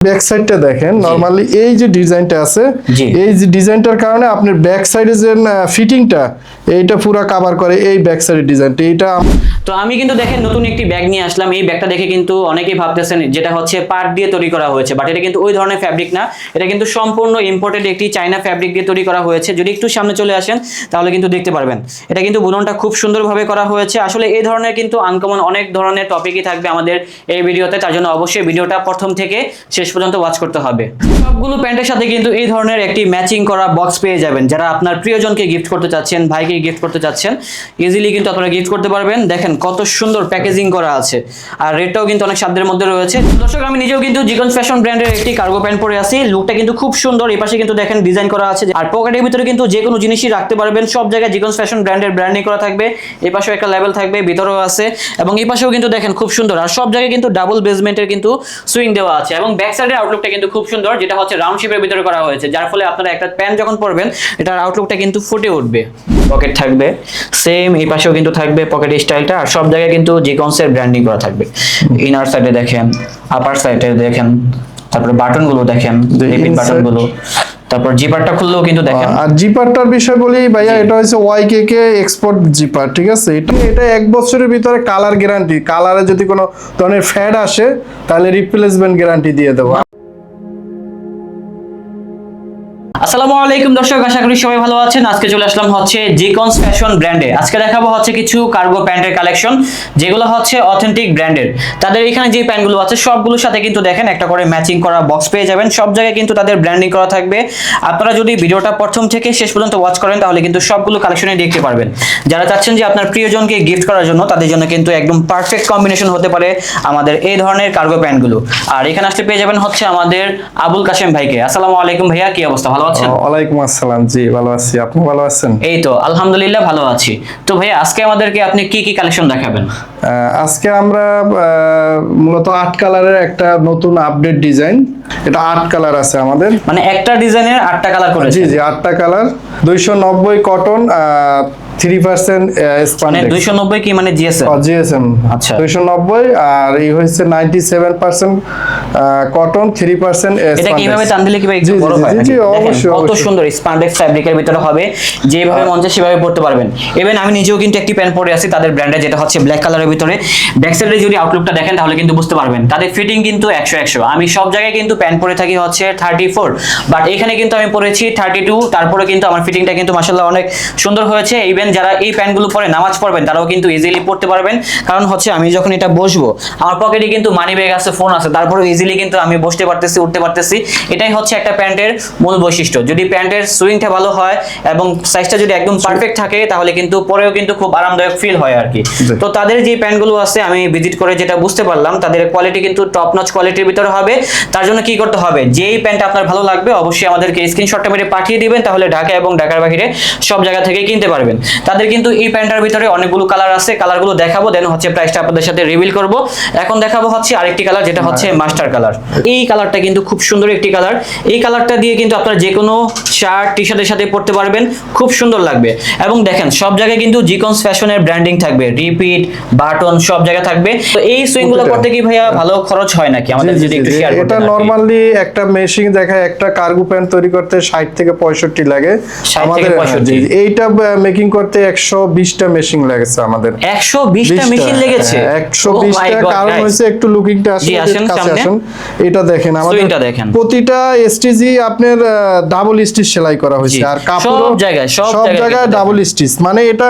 Back সাইডটা দেখেন normally এই যে ডিজাইনটা আছে। এই যে ডিজাইনটার কারণে আপনার ব্যাক সাইডে যে ফিটিংটা এইটা পুরো কভার করে এই ব্যাক সাইডের ডিজাইনটা এইটা তো আমি কিন্তু দেখেন নতুন একটি ব্যাগ নিয়ে আসলাম। এই ব্যাগটা দেখে কিন্তু অনেকেই ভাবতেছেন যেটা হচ্ছে পাট দিয়ে তৈরি করা হয়েছে বাট এটা কিন্তু ওই ধরনের ফ্যাব্রিক না। এটা কিন্তু সম্পূর্ণ ইম্পোর্টেড একটি চাইনা ফ্যাব্রিক দিয়ে তৈরি করা হয়েছে। যদি একটু সামনে চলে আসেন, তাহলে কিন্তু দেখতে পারবেন। এটা কিন্তু বুননটা খুব সুন্দরভাবে করা হয়েছে। আসলে এই ধরনের কিন্তু আনকমন অনেক ধরনের টপিকই থাকবে আমাদের এই ভিডিওতে। তার জন্য অবশ্যই ভিডিওটা প্রথম থেকে শেষ পর্যন্ত ওয়াচ করতে হবে। সবগুলো প্যান্টের সাথে কিন্তু এই ধরনের একটি ম্যাচিং করা বক্স পেয়ে যাবেন। যারা আপনার প্রিয়জনকে গিফট করতে চাচ্ছেন, ভাইকে গিফট করতে চাচ্ছেন ইজিলি কিন্তু আপনারা গিফট করতে পারবেন। দেখেন কত সুন্দর প্যাকেজিং করা আছে। আর রেটটাও কিন্তু অনেক সাধ্যের মধ্যে রয়েছে। দর্শক, আমি নিজেও কিন্তু জিকন্স ফ্যাশন ব্র্যান্ডের একটি কার্গো প্যান্ট পরে আছি। লুকটা কিন্তু খুব সুন্দর। এই পাশে কিন্তু দেখেন ডিজাইন করা আছে। আর পকেটের ভিতরে কিন্তু যে কোনো জিনিসই রাখতে পারবেন। সব জায়গায় জিকন্স ফ্যাশন ব্র্যান্ডের ব্র্যান্ডিং করা থাকবে। এই পাশেও একটা লেভেল থাকবে, ভিতরেও আছে। এবং এই পাশেও কিন্তু দেখেন খুব সুন্দর। আর সব জায়গায় কিন্তু ডাবল বেসমেন্টের কিন্তু সুইং দেওয়া আছে। এবং ব্যাক সাইডের আউটলুকটা কিন্তু খুব সুন্দর, যেটা হচ্ছে রাউন্ড শেপের ভিতরে করা হয়েছে। যার ফলে আপনারা একটা প্যান্ট যখন পরবেন, এটার আউটলুকটা কিন্তু ফুটে উঠবে। পকেট থাকবে। সেম এই পাশেও কিন্তু থাকবে পকেট স্টাইলটা আর সব জায়গায় কিন্তু জিকন্সের ব্র্যান্ডিং করা থাকবে। ইনার সাইডে দেখেন আপার সাইডে দেখেন তারপরে বাটনগুলো দেখেন রিপিট বাটনগুলো তারপর জিপারটা খুললেও কিন্তু দেখেন। আর জিপারটার বিষয় বলি ভাইয়া এটা হচ্ছে ওয়াইকে কে এক্সপোর্ট জিপার ঠিক আছে? এটা এটা এক বছরের ভিতরে কালার গ্যারান্টি কালারে যদি কোনো ধরনের ফ্যাড আসে তাহলে রিপ্লেসমেন্ট গ্যারান্টি দিয়ে দেবো। আসসালামু আলাইকুম দর্শক, আশা করি সবাই ভালো আছেন। আজকে চলে আসলাম হচ্ছে জিকন্স ফ্যাশন ব্র্যান্ডে আজকে দেখাবো হচ্ছে কিছু কার্গো প্যান্টের কালেকশন যেগুলো হচ্ছে অথেন্টিক ব্র্যান্ডের তাদের এখানে যে প্যান্টগুলো আছে, সবগুলোর সাথে কিন্তু দেখেন একটা করে ম্যাচিং করা বক্স পেয়ে যাবেন। সব জায়গায় কিন্তু তাদের ব্র্যান্ডিং করা থাকবে। আপনারা যদি ভিডিওটা প্রথম থেকে শেষ পর্যন্ত ওয়াচ করেন, তাহলে কিন্তু সবগুলো কালেকশনে দেখতে পারবেন। যারা চাচ্ছেন যে আপনার প্রিয়জনকে গিফট করার জন্য, তাদের জন্য কিন্তু একদম পারফেক্ট কম্বিনেশন হতে পারে আমাদের এই ধরনের কার্গো প্যান্টগুলো। আর এখানে আসলে পেয়ে যাবেন হচ্ছে আমাদের আবুল কাশেম ভাইকে। আসসালামু আলাইকুম ভাইয়া, কি অবস্থা? ভালো আছেন? ওয়ালাইকুম আসসালাম। জি ভালো আছি। আপনি ভালো আছেন? এই তো আলহামদুলিল্লাহ ভালো আছি। তো ভাই আজকে আমাদেরকে আপনি কি কি কালেকশন দেখাবেন? আজকে আমরা মূলত আট কালারের একটা নতুন আপডেট ডিজাইন এটা আট কালার আছে আমাদের। মানে একটা ডিজাইনের আটটা কালার জি করেছে জি আটটা কালার দুইশো নব্বই কটন থ্রি পার্সেন্ট মানে কি মানে জিএসএম জিএসএম আচ্ছা। আর এই কটন এটা কীভাবে টান দিলে কীভাবে একটু বড় হয়? জি, অবশ্যই, কত সুন্দর ফ্যাব্রিকের ভিতরে হবে যেভাবে মন চায় সেভাবে পড়তে পারবেন। ইভেন আমি নিজেও কিন্তু একটি প্যান্ট পরে আছি তাদের ব্র্যান্ডে যেটা হচ্ছে ব্ল্যাক কালারের ভিতরে। ব্যাক সাইডে যদি আউটলুকটা দেখেন তাহলে কিন্তু বুঝতে পারবেন। তাদের ফিটিং কিন্তু একশো একশো। আমি সব জায়গায় কিন্তু প্যান্ট পরে থাকি হচ্ছে থার্টি ফোর বাট এখানে কিন্তু আমি পরেছি থার্টি টু তারপরে কিন্তু আমার ফিটিংটা কিন্তু মাসাল্লাহ অনেক সুন্দর হয়েছে। ইভেন যারা এই প্যান্টগুলো পরে নামাজ পড়বেন তারাও কিন্তু ইজিলি পড়তে পারবেন। কারণ হচ্ছে আমি যখন এটা বসবো আমার পকেটে কিন্তু মানি ব্যাগ আছে ফোন আছে তারপরে ইজিলি কিন্তু আমি বসতে পারতেছি উঠতে পারতেছি। এটাই হচ্ছে একটা প্যান্টের মূল বৈশিষ্ট্য। যদি প্যান্টের সুইংটা ভালো হয় এবং সাইজটা যদি একদম পারফেক্ট থাকে তাহলে কিন্তু পরেও কিন্তু খুব আরামদায়ক ফিল হয় আর কি। তো তাদের যে প্যান্টগুলো আছে আমি ভিজিট করে যেটা বুঝতে পারলাম তাদের কোয়ালিটি কিন্তু টপ নচ কোয়ালিটির ভিতরে হবে। তার জন্য কি করতে হবে? যেই প্যান্ট আপনার ভালো লাগবে অবশ্যই আমাদেরকে স্ক্রিনশটটা মেরে পাঠিয়ে দিবেন তাহলে ঢাকা এবং ঢাকার বাইরে সব জায়গা থেকে কিনতে পারবেন। তাদের কিন্তু এই প্যান্টটার ভিতরে অনেকগুলো কালার আছে কালারগুলো দেখাবো দেন হচ্ছে প্রাইসটা আপনাদের সাথে রিভিল করব। এখন দেখাবো হচ্ছে আরেকটি কালার যেটা হচ্ছে মাস্টার কালার এই কালারটা কিন্তু খুব সুন্দর একটি কালার। এই কালারটা দিয়ে কিন্তু আপনারা যে কোনো শার্ট টি শার্টের সাথে পরতে পারবেন খুব সুন্দর লাগবে। এবং দেখেন সব জায়গায় কিন্তু জিকন্স ফ্যাশনের ব্র্যান্ডিং থাকবে। রিপিট বাটন সব জায়গায় থাকবে। তো এই সুইংগুলো। করতে কি ভাইয়া ভালো খরচ হয় নাকি? আমাদের যদি একটু শেয়ার এটা করতেন আর কি। নরমালি একটা মেশিন দেখায় একটা কার্গো প্যান্ট তৈরি করতে ষাট থেকে পঁয়ষট্টি লাগে। 60 থেকে 65 এইটা মেকিং করতে একশো বিশটা মেশিন লাগেছে আমাদের। একশো বিশটা মেশিন লেগেছে? একশো Oh my বিশটা God, কারণ. হয়েছে একটু লুকিংটা জি, আসুন কাছে আসুন। এটা দেখেন আমাদের প্রতিটা এসটিজি আপনার ডাবল স্টিচ সেলাই করা হয়েছে। আর কাপড় সব জায়গায়, সব জায়গায় ডাবল স্টিচ মানে এটা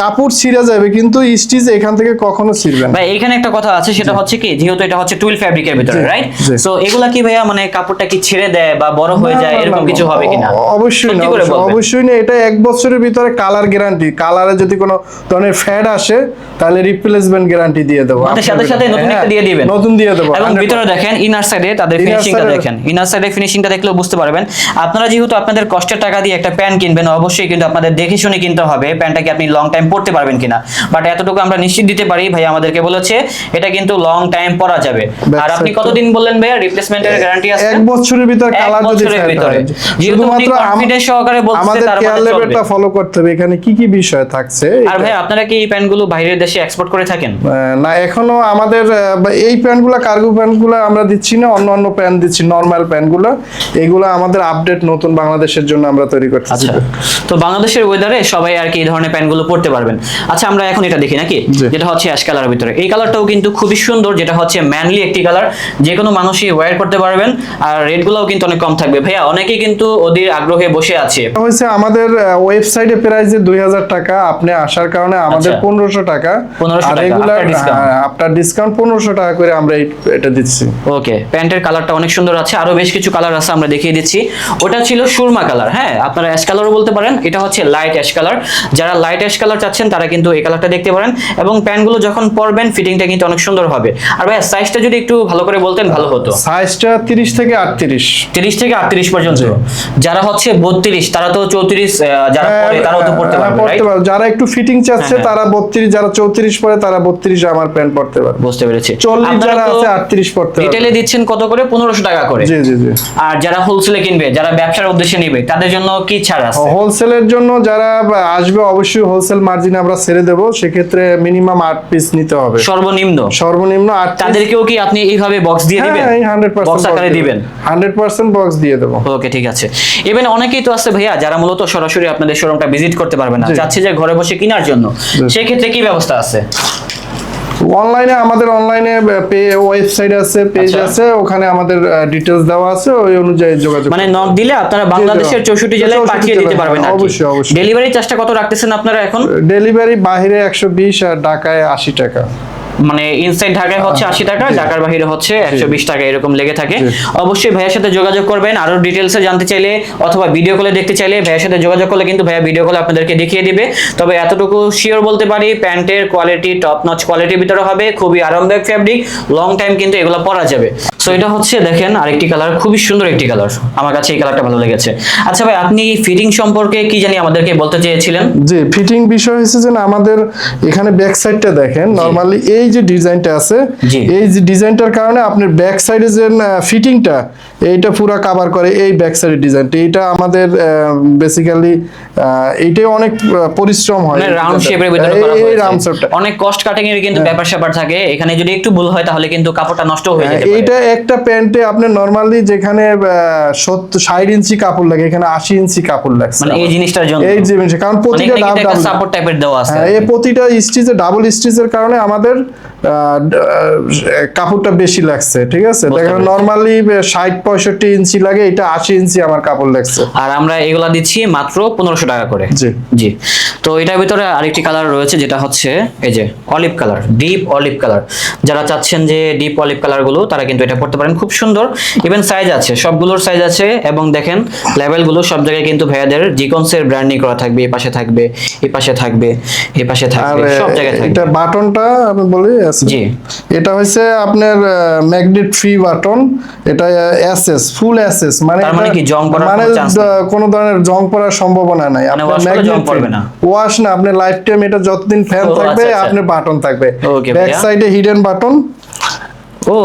কাপড় ছিঁড়া যাবে কিন্তু স্টিচ এখান থেকে কখনো ছিঁড়বে না। ভাই এখানে একটা কথা আছে সেটা হচ্ছে কি যেহেতু এটা হচ্ছে টুইল ফ্যাব্রিকের ভিতরে রাইট সো এগুলা কি ভাইয়া মানে কাপড়টা কি ছেড়ে দেয় বা বড় হয়ে যায় এরকম কিছু হবে কিনা? অবশ্যই না। অবশ্যই না এটা এক বছরের ভিতরে কালার গ্যারান্টি কালারে যদি কোনো ধরনের ফ্যাড আসে তাহলে রিপ্লেসমেন্ট গ্যারান্টি দিয়ে দেবো। সাথে সাথে নতুন হ্যাঁ, একটা দিয়ে দিবেন। নতুন দিয়ে দেবো। এবং ভিতরে দেখেন ইনার সাইডে তাদের ফিনিশিংটা দেখেন। ইনার সাইডে ফিনিশিংটা দেখলেও বুঝতে পারবেন। আপনারা যেহেতু আপনাদের কষ্টের টাকা দিয়ে একটা প্যান্ট কিনবেন অবশ্যই কিন্তু আপনাদের দেখে শুনে কিনতে হবে। প্যান্টটা কি আপনি লং টাইম পরতে পারবেন কিনা? বাট এতটুকু আমরা নিশ্চিত দিতে পারি ভাই আমাদেরকে বলেছে এটা কিন্তু লং টাইম পরা যাবে। আর আপনি কতদিন বললেন ভাই রিপ্লেসমেন্টের গ্যারান্টি আছে? এক বছরের ভিতর কালার যদি ভিতরে। হয়। শুধুমাত্র আম- confidence সহকারে বলছে, আমাদের তার মানে কেয়ার। লেভেলটা ফলো করতে হবে। এখানে কি কি বিষয় থাকছে? আর ভাই আপনারা কি এই প্যান্টগুলো বাইরের দেশে এক্সপোর্ট করে থাকেন? না এখনও আমাদের এই প্যান্টগুলো কার্গো প্যান্টগুলো আমরা দিচ্ছি না অন্য অন্য প্যান্ট দিচ্ছি নর্মাল প্যান্টগুলো। এগুলো আমাদের আপডেট নতুন বাংলাদেশের জন্য আমরা তৈরি করতেছি আচ্ছা। তো বাংলাদেশের ওয়েদারে সবাই আর কি এই ধরনের প্যান্টগুলো পরতে পারবেন। আচ্ছা আমরা এখন এটা দেখি নাকি। যেটা হচ্ছে অ্যাশ কালারের ভিতরে। এই কালারটাও কিন্তু খুবই সুন্দর যেটা হচ্ছে ম্যানলি একটি কালার যে কোনো মানুষই ওয়্যার করতে পারবেন আর রেটগুলোও কিন্তু অনেক কম থাকবে। ভাইয়া অনেকেই কিন্তু ওদের আগ্রহে বসে আছে। হয়েছে আমাদের ওয়েবসাইটে প্রাইস যে দুই হাজার টাকা আপনি আসার কারণে আমাদের আচ্ছা। পনেরোশো টাকা। আর রেগুলার আপনার ডিসকাউন্ট পনেরোশো টাকা করে আমরা এটা দিচ্ছি। ওকে প্যান্টের কালারটা অনেক সুন্দর আছে আরও বেশ কিছু কালার আছে আমরা দেখিয়ে দিচ্ছি। ওটা ছিল সুরমা কালার হ্যাঁ আপনারা অ্যাশ কালারও বলতে পারেন এটা হচ্ছে লাইট অ্যাশ কালার যারা লাইট অ্যাশ কালার চাচ্ছেন তারা কিন্তু এই কালারটা দেখতে পারেন এবং প্যান্টগুলো যখন পরবেন ফিটিংটা কিন্তু অনেক সুন্দর হবে। আর ভাই সাইজটা যদি একটু ভালো করে বলতেন ভালো হতো। সাইজটা তিরিশ থেকে আটত্রিশ। তিরিশ থেকে আটত্রিশ পর্যন্ত। যারা হচ্ছে বত্রিশ তারা তো চৌত্রিশ যারা হ্যাঁ, পরে তারাও তো পড়তে পারবে পড়তে পারবে যারা একটু ফিটিং চাচ্ছে হ্যাঁ, হ্যাঁ। তারা বত্রিশ যারা চৌত্রিশ পরে তারা বত্রিশ আমার প্যান্ট পড়তে পারবে। বুঝতে পেরেছি। চল্লিশ আপনারা যারা আছে আটত্রিশ পড়তে পারবে। রিটেলে দিচ্ছেন কত করে? টাকা করে। জি জি জি। আর যারা হোলসেলে কিনবে যারা ব্যবসার উদ্দেশ্যে নিবে তাদের জন্য কি ছাড় আছে? হোলসেলের জন্য যারা আসবে অবশ্যই হোলসেল মার্জিন আমরা ছেড়ে দেবো। সেক্ষেত্রে মিনিমাম আট পিস নিতে হবে। সর্বনিম্ন? সর্বনিম্ন আট তাদেরকেও কি আপনি এইভাবে বক্স দিয়ে দিবেন? হ্যাঁ বক্স আকারে দিবেন? হান্ড্রেড পার্সেন্ট বক্স দিয়ে দেবো। ওকে ঠিক আছে। ইভেন অনেকেই তো আছে ভাইয়া যারা মূলত সরাসরি আপনাদের শোরুমটা ভিজিট করতে পারবে না। চাচ্ছে যে ঘরে বসে কেনার জন্য। সেই ক্ষেত্রে কি ব্যবস্থা আছে? অনলাইনে আমাদের অনলাইনে ওয়েবসাইট আছে পেজ আচ্ছা। আছে ওখানে আমাদের ডিটেলস দেওয়া আছে ওই অনুযায়ী যোগাযোগ মানে নক দিলে আপনারা বাংলাদেশের চৌষট্টি জেলায় পাঠিয়ে দিতে পারবেন অবশ্যই, অবশ্যই। ডেলিভারি চার্জটা কত রাখতেছেন আপনারা এখন? ডেলিভারি বাইরে একশো বিশ আর ঢাকায় আশি টাকা। মানে ইনসাইড ঢাকায় হচ্ছে আশি টাকা ঢাকার বাইরে হচ্ছে একশো বিশ টাকা এরকম লেগে থাকে। অবশ্যই ভাইয়ের সাথে যোগাযোগ করবেন। আরও ডিটেলসে জানতে চাইলে অথবা ভিডিও কলে দেখতে চাইলে ভাইয়ের সাথে যোগাযোগ করলে কিন্তু ভাইয়া ভিডিও কলে আপনাদেরকে দেখিয়ে দিবে। তবে এতটুকু শিওর বলতে পারি প্যান্টের কোয়ালিটি টপ নচ কোয়ালিটির ভিতরে হবে। খুবই আরামদায়ক ফ্যাব্রিক লং টাইম কিন্তু এগুলো পরা যাবে। সো এটা হচ্ছে দেখেন আরেকটি কালার খুবই সুন্দর একটি কালার আমার কাছে এই কালারটা ভালো লেগেছে। আচ্ছা ভাই আপনি ফিটিং সম্পর্কে কি জানি আমাদেরকে বলতে চেয়েছিলেন? জি ফিটিং বিষয় হচ্ছে যে আমাদের এখানে ব্যাক সাইডটা দেখেন নরমালি এই যে ডিজাইনটা আছে এই যে ডিজাইনটার কারণে আপনার ব্যাক সাইডে যে ফিটিংটা এইটা পুরা কভার করে এই ব্যাক সাইডের ডিজাইনটা এইটা আমাদের বেসিক্যালি এইটাই অনেক পরিশ্রম হয়। মানে রাউন্ড শেপের ভিতরে করা এই রাউন্ড শেপটা অনেক কস্ট কাটিং এর কিন্তু ব্যাপার স্যাপার থাকে। এখানে যদি একটু ভুল হয় তাহলে কিন্তু কাপড়টা নষ্ট হয়ে যেতে পারে। এইটা একটা প্যান্টে আপনার নরমালি যেখানে ষাট ইঞ্চি কাপড় লাগে এখানে আশি ইঞ্চি কাপড় লাগছে। মানে এই জিনিসটার জন্য। এই জিনিস কারণ মানে প্রতিটা একটা ডাবল সাপোর্ট টাইপের দেওয়া আছে হ্যাঁ এই প্রতিটা স্টিচে ডাবল স্টিচের কারণে আমাদের কাপড়টা বেশি লাগছে ঠিক আছে? দেখেন নরমালি ষাট পঁয়ষট্টি ইঞ্চি লাগে এটা আশি ইঞ্চি আমার কাপড় লাগছে। আর আমরা এগুলা দিচ্ছি মাত্র পনেরোশো টাকা করে। জি। জি। তো এটার ভিতরে আরেকটি কালার রয়েছে যেটা হচ্ছে এই যে olive colour deep olive colour যারা চাচ্ছেন যে ডিপ অলিভ কালারগুলো তারা কিন্তু এটা পড়তে পারেন খুব সুন্দর ইভেন সাইজ আছে সবগুলোর সাইজ আছে এবং দেখেন লেভেলগুলো সব জায়গায় কিন্তু ভাইয়াদের জিকনসের ব্র্যান্ডিং করা থাকবে এই পাশে থাকবে এই পাশে থাকবে এই পাশে থাকবে সব জায়গায় থাকবে এটা বাটনটা আমি বলি। জি। এটা হচ্ছে আপনার ম্যাগনেট ফ্রি বাটন এটা এসএস ফুল এসএস মানে তার মানে কি জং পড়ার মানে কোনো ধরনের জং পড়ার সম্ভাবনা নাই মানে করলে জং পড়বে না? ওয়াশ না আপনি লাইফ টাইম এটা যতদিন ফ্যান থাকবে আচ্ছা, আচ্ছা। আপনার বাটন থাকবে ব্যাক সাইডে হিডেন বাটন ও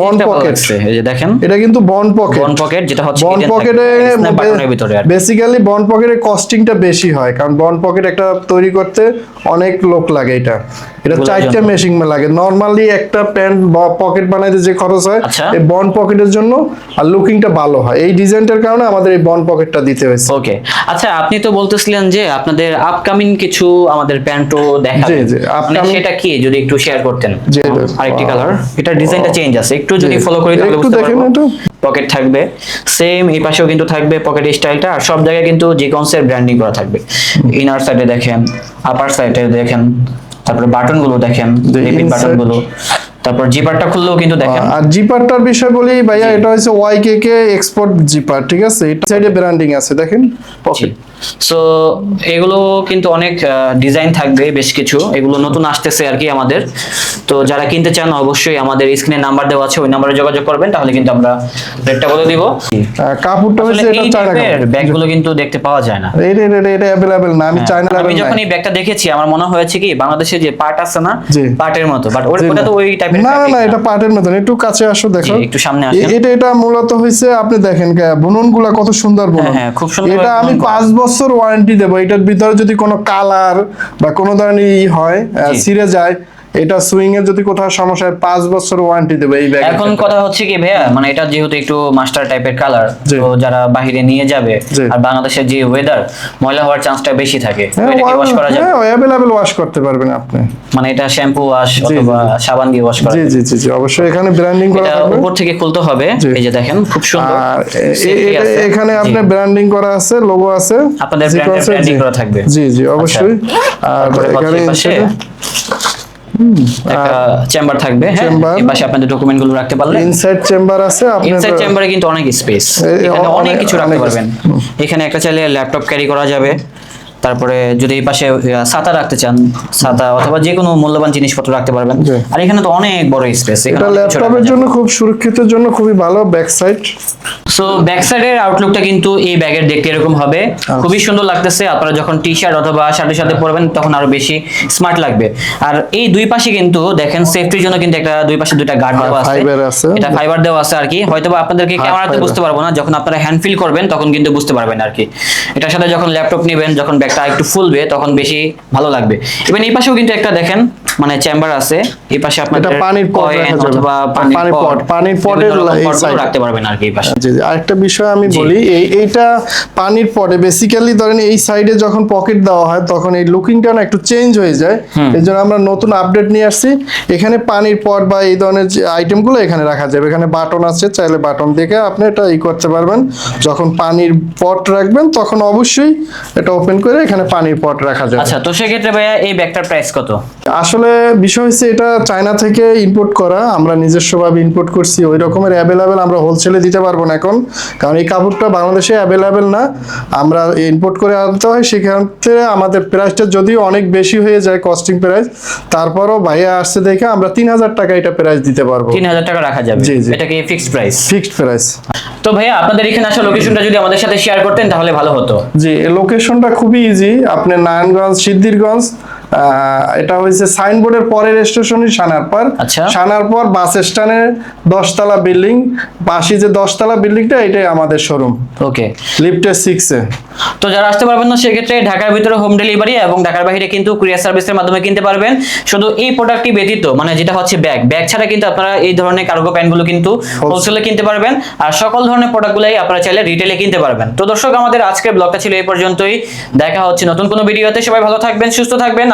বন পকেট এই যে দেখেন। এটা কিন্তু বন পকেট বন পকেট যেটা হচ্ছে বন পকেটে ভিতরে বেসিক্যালি বন পকেটের কস্টিংটা বেশি হয় কারণ বন পকেট একটা তৈরি করতে অনেক লোক লাগে এটা। এটা চারটা। মেশিন লাগে। নরমালি একটা প্যান্ট পকেট বানাইতে যে খরচ হয় আচ্ছা। এই বন পকেটের জন্য আর লুকিংটা ভালো হয়। এই ডিজাইনটার কারণে আমাদের এই বন পকেটটা দিতে হয়েছে। ওকে আচ্ছা আপনি তো বলতেছিলেন যে আপনাদের আপকামিং কিছু আমাদের প্যান্টও দেখাবেন জি, জি, মানে সেটা কি? যদি একটু শেয়ার করতেন। আরেকটি কালার এটা ডিজাইনটা চেঞ্জ আছে। একটু যদি ফলো করি তাহলে বুঝতে দেখেন পারব। পকেট থাকবে। সেম এই পাশেও কিন্তু থাকবে পকেট স্টাইলটা আর সব জায়গায় কিন্তু জিকনসের ব্র্যান্ডিং করা থাকবে। ইনার সাইডে দেখেন আপার সাইডে দেখেন তারপরে বাটনগুলো দেখেন রিপিট বাটনগুলো তারপর জিপারটা খুললেও কিন্তু দেখেন। আর জিপারটার বিষয় বলি ভাইয়া এটা হচ্ছে ওয়াইকে কে এক্সপোর্ট জিপার ঠিক আছে? এটা সাইডে ব্র্যান্ডিং আছে দেখেন? ওকে পকেট সো এগুলো কিন্তু অনেক ডিজাইন থাকবে বেশ কিছু। এগুলো নতুন আসতেছে আর কি আমাদের। তো যারা কিনতে চান অবশ্যই আমাদের স্ক্রিনে নাম্বার দেওয়া আছে ওই নাম্বারে যোগাযোগ করবেন তাহলে কিন্তু আমরা রেটটা বলে দিব। কাপড়টা হচ্ছে এটা চায়না কাপড় ব্যাগগুলো কিন্তু দেখতে পাওয়া যায় না। এটা এটা এটা অ্যাভেলেবেল না আমি চায়না আমি যখন এই ব্যাগটা দেখেছি আমার মনে হয়েছে কি বাংলাদেশে যে পার্ট আছে না জি। পার্টের মতো বাট ওটা তো ওই টাইপের না না না এটা পাটের মতন একটু কাছে আসো দেখো। একটু সামনে আসো এটা এটা মূলত হয়েছে আপনি দেখেন বুননগুলা কত সুন্দর বুনন। হ্যাঁ, খুব সুন্দর এটা আমি বুনন করা। বছর ওয়ারেন্টি দেবো। এটার ভিতরে যদি কোনো কালার বা কোনো ধরনের ই হয় সিরে ছিঁড়ে যায় এটা সুইং এর যদি কোথাও সমস্যা হয় পাঁচ বছর ওয়ারেন্টি দেবে এই ব্যাগ এখন কথা হচ্ছে কি ভাইয়া মানে এটা যেহেতু একটু মাস্টার টাইপের কালার তো যারা বাহিরে নিয়ে যাবে আর বাংলাদেশের যে ওয়েদার ময়লা হওয়ার চান্সটা বেশি থাকে। হ্যাঁ এটা কি ওয়াশ করা যাবে? হ্যাঁ অ্যাভেলেবেল ওয়াশ করতে পারবেন আপনি। মানে এটা শ্যাম্পু ওয়াশ অথবা সাবান দিয়ে ওয়াশ করা জি জি জি জি অবশ্যই এখানে ব্র্যান্ডিং করা থাকবে। উপর থেকে খুলতে হবে। এই যে দেখেন খুব সুন্দর। আর। এখানে জি। আপনার ব্র্যান্ডিং করা আছে লোগো আছে আপনাদের জি। করা থাকবে। জি জি অবশ্যই। আর এখানে চেম্বার থাকবে হ্যাঁ? পাশে আপনাদের ডকুমেন্টগুলো রাখতে পারলে ইনসাইড চেম্বার আছে ইনসাইড চেম্বারে কিন্তু অনেক স্পেস এখানে অনেক কিছু রাখতে পারবেন। এখানে একটা চাইলে ল্যাপটপ ক্যারি করা যাবে। তারপরে যদি এই পাশে ছাতা রাখতে চান ছাতা অথবা যে কোনো মূল্যবান জিনিসপত্র রাখতে পারবেন। আর এখানে তো অনেক বড় স্পেস এটা ল্যাপটপের জন্য খুব সুরক্ষিতের জন্য খুবই ভালো ব্যাক সাইড সো ব্যাক সাইডের আউটলুকটা কিন্তু এই ব্যাগের দেখতে এরকম হবে। আচ্ছা। খুবই সুন্দর লাগতেছে। আপনারা যখন টি শার্ট অথবা শার্টের সাথে পরবেন তখন আরও বেশি স্মার্ট লাগবে। আর এই দুই পাশে কিন্তু দেখেন সেফটির জন্য কিন্তু একটা দুই পাশে দুইটা গার্ড দেওয়া আছে। এটা ফাইবার দেওয়া আছে আর কি। হয়তো বা আপনাদেরকে ক্যামেরাতে। বুঝতে পারব না। যখন আপনারা হ্যান্ড ফিল করবেন তখন কিন্তু বুঝতে পারবেন আর কি। এটার সাথে যখন ল্যাপটপ নেবেন যখন ব্যাগটা একটু ফুলবে তখন বেশি ভালো লাগবে। এবার এই পাশেও কিন্তু একটা দেখেন মানে চেম্বার আছে এই পাশে আপনাদের এটা পানির coin রাখা যাবে। পানির পট পানির এই রাখতে পারবেন আর কি এই পাশে। জি জি আরেকটা বিষয় আমি বলি এই এইটা পানির পরে বেসিক্যালি ধরেন এই সাইডে যখন পকেট দেওয়া হয় তখন এই লুকিংটা না একটু চেঞ্জ হয়ে যায়। এই জন্য আমরা নতুন আপডেট নিয়ে আসছি। এখানে পানির পট বা এই ধরনের যে আইটেমগুলো এখানে রাখা যাবে। এখানে বাটন আছে চাইলে বাটন দেখে আপনি এটা ই করতে পারবেন। যখন পানির পট রাখবেন তখন অবশ্যই এটা ওপেন করে এখানে পানির পট রাখা যাবে। আচ্ছা তো সেক্ষেত্রে ভাইয়া এই ব্যাগটার প্রাইস কত? আসলে বিষয় হচ্ছে এটা চায়না থেকে ইম্পোর্ট করা। আমরা নিজস্বভাবে ইম্পোর্ট করছি ওই রকমের অ্যাভেলেবেল আমরা হোলসেলে দিতে পারব না এখন। কারণ এই কাপড়টা বাংলাদেশে অ্যাভেলেবেল না। আমরা ইম্পোর্ট করে আনতে হয় সেক্ষেত্রে আমাদের প্রাইসটা যদিও অনেক বেশি হয়ে যায় কস্টিং প্রাইস তারপরও ভাইয়া আসছে দেখে আমরা তিন হাজার টাকা এটা প্রাইস দিতে পারব। তিন হাজার টাকা রাখা যাবে। জি, জি। এটা কি ফিক্সড প্রাইস ফিক্সড প্রাইস তো ভাইয়া আপনাদের এখানে আসা লোকেশনটা যদি আমাদের সাথে শেয়ার করতেন তাহলে ভালো হতো। জি লোকেশনটা খুবই ইজি আপনি নারায়ণগঞ্জ সিদ্ধিরগঞ্জ এটা হয়েছে সাইনবোর্ডের পরের স্টেশনই সানারপার। আচ্ছা। সানারপর বাস স্ট্যান্ডের দশতলা বিল্ডিং। পাশে যে দশতলা বিল্ডিংটা এটাই আমাদের শোরুম ওকে লিফটের সিক্সে তো যারা আসতে পারবেন না সেক্ষেত্রে ঢাকার ভিতরে হোম ডেলিভারি এবং ঢাকার বাইরে কিন্তু কুরিয়ার সার্ভিসের মাধ্যমে কিনতে পারবেন। শুধু এই প্রোডাক্টটি ব্যতীত মানে যেটা হচ্ছে ব্যাগ ব্যাগ ছাড়া কিন্তু আপনারা এই ধরনের কার্গো প্যান্টগুলো কিন্তু হোলসেলে কিনতে পারবেন। আর সকল ধরনের প্রোডাক্টগুলোই আপনারা চাইলে রিটেলে কিনতে পারবেন। তো দর্শক আমাদের আজকের ব্লগটা ছিল এই পর্যন্তই। দেখা হচ্ছে নতুন কোনো ভিডিওতে সবাই ভালো থাকবেন সুস্থ থাকবেন।